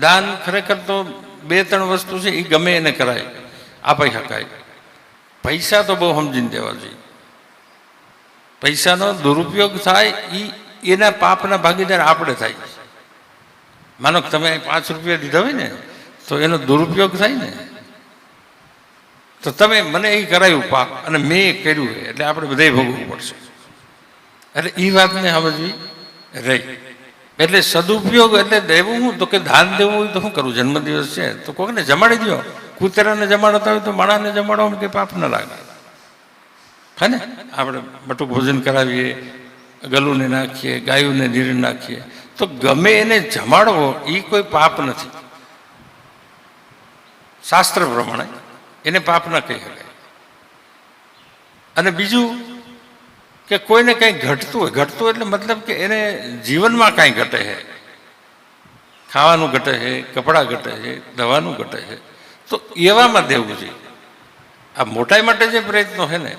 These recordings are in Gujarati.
દાન ખરેખર તો બે ત્રણ વસ્તુ છે એ ગમે એને કરાય, આપી શકાય પૈસા તો બહુ સમજીને દેવા જોઈએ. પૈસાનો દુરુપયોગ થાય એ એના પાપના ભાગીદાર આપણે થાય. માનો તમે પાંચ રૂપિયા દીધા હોય ને, તો એનો દુરુપયોગ થાય ને. તો તમે, મને એ કરાયું પાપ, અને મેં કર્યું એટલે આપણે બધાય ભોગવવું પડશે. એટલે એ વાતને સમજવી રહી. એટલે સદુપયોગ એટલે દેવું હું? તો કે દાન દેવું હોય તો શું કરું? જન્મદિવસ છે. તો કોઈકને જમાડી દો કૂતરાને જમાડતા હોય તો માણાને જમાડવામાં કંઈ પાપ ન લાગે. હે ને? આપણે મોટું ભોજન કરાવીએ, ગલુને નાખીએ, ગાયુને નીર નાખીએ. તો ગમે એને જમાડવો એ કોઈ પાપ નથી. શાસ્ત્ર પ્રમાણે એને પાપ ન કહી શકાય. અને બીજું કે કોઈને કંઈ ઘટતું હોય. ઘટતું એટલે મતલબ કે એને જીવનમાં કાંઈ ઘટે છે ખાવાનું ઘટે છે કપડાં ઘટે છે દવાનું ઘટે છે તો એવામાં દેવું જોઈએ. આ મોટાઈ માટે જે પ્રયત્નો છે ને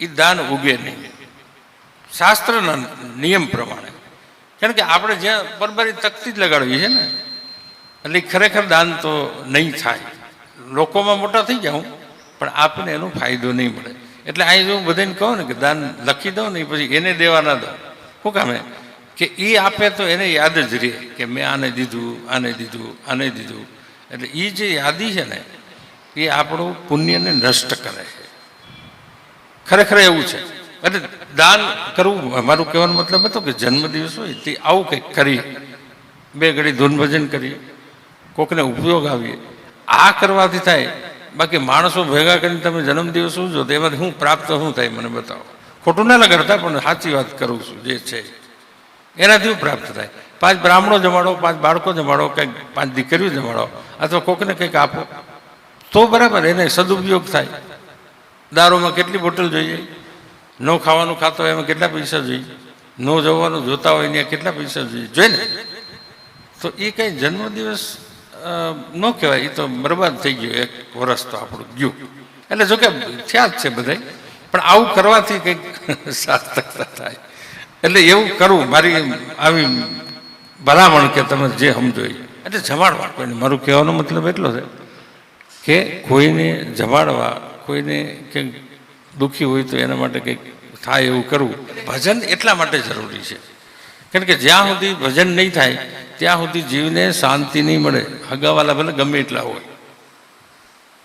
એ દાન ઉગે નહીં. શાસ્ત્રના નિયમ પ્રમાણે. કારણ કે આપણે જ્યાં પરબારી તકતી જ લગાડવી છે ને, એટલે ખરેખર દાન તો નહીં થાય. લોકોમાં મોટા થઈ જાઉં, પણ આપણને એનો ફાયદો નહીં મળે. એટલે અહીં હું બધાને કહું ને કે દાન લખી દઉં ને પછી એને દેવા ના દઉં. શું કામે કે એ આપે તો એને યાદ જ રહે કે મેં આને દીધું આને દીધું આને દીધું. એટલે એ જે યાદી છે ને, એ આપણું પુણ્યને નષ્ટ કરે છે. ખરેખર એવું છે. એટલે દાન કરવું, મારું કહેવાનો મતલબ હતો કે જન્મદિવસ હોય તે આવું કંઈક કરી બે ઘડી ધૂન ભજન કરીએ. કોકને ઉપયોગ આવીએ. આ કરવાથી થાય બાકી માણસો ભેગા કરીને તમે જન્મદિવસ શું જો તેમાંથી શું પ્રાપ્ત શું થાય, મને બતાવો. ખોટું ના લગાડતા, પણ સાચી વાત કરું છું, જે છે. એનાથી હું પ્રાપ્ત થાય. પાંચ બ્રાહ્મણો જમાડો, પાંચ બાળકો જમાડો, કંઈક પાંચ દીકરીઓ જમાડો, અથવા કોકને કંઈક આપો. તો બરાબર, એને સદુપયોગ થાય. દારૂમાં કેટલી બોટલ જોઈએ? ન ખાવાનું ખાતો હોય એમાં કેટલા પૈસા જોઈએ? ન જવાનું જોતા હોય ત્યાં કેટલા પૈસા જોઈએ? જોઈએ ને તો એ કંઈ જન્મદિવસ ન કહેવાય, એ તો બરબાદ થઈ ગયો, એક વર્ષ તો આપણું ગયું. એટલે જોકે થયા જ છે બધાય, પણ આવું કરવાથી કંઈક સાર્થકતા થાય. એટલે એવું કરવું મારી આવી ભલામણ કે તમે જે સમજો એટલે જમાડવા, કોઈને મારું કહેવાનો મતલબ એટલો છે કે કોઈને જમાડવા, કોઈને કંઈક દુઃખી હોય તો એના માટે કંઈક થાય એવું કરવું, ભજન એટલા માટે જરૂરી છે. કારણ કે જ્યાં સુધી ભજન નહીં થાય, ત્યાં સુધી જીવને શાંતિ નહીં મળે. હગાવાલા ભલે ગમે એટલા હોય.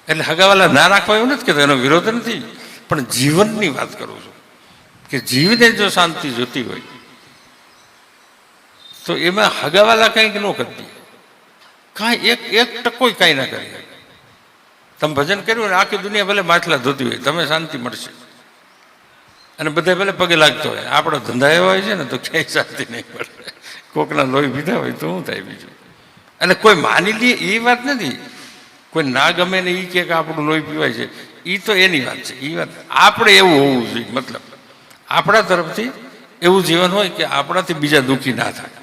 એટલે હગાવાલા ના રાખવા એવું નથી કહેતો, એનો વિરોધ નથી. પણ જીવનની વાત કરું છું કે જીવને જો શાંતિ જોતી હોય, તો એમાં હગાવાલા કંઈક ન કરતી કાંઈ એક એક ટકોય કાંઈ ના કરી તમે ભજન કર્યું ને આખી દુનિયા ભલે માછલા ધોતી હોય, તમે શાંતિ મળશે. અને બધા ભલે પગે લાગતો હોય. આપણો ધંધા એવા હોય છે ને, તો ક્યાંય શાંતિ નહીં પડે કોકના લોહી પીધા હોય તો શું થાય બીજું? અને કોઈ માની લે, એ વાત નથી. કોઈ ના ગમે ને એ કે આપણું લોહી પીવાય છે. એ તો એની વાત છે. એ વાત આપણે એવું હોવું જોઈએ, મતલબ. આપણા તરફથી એવું જીવન હોય કે આપણાથી બીજા દુઃખી ના થાય.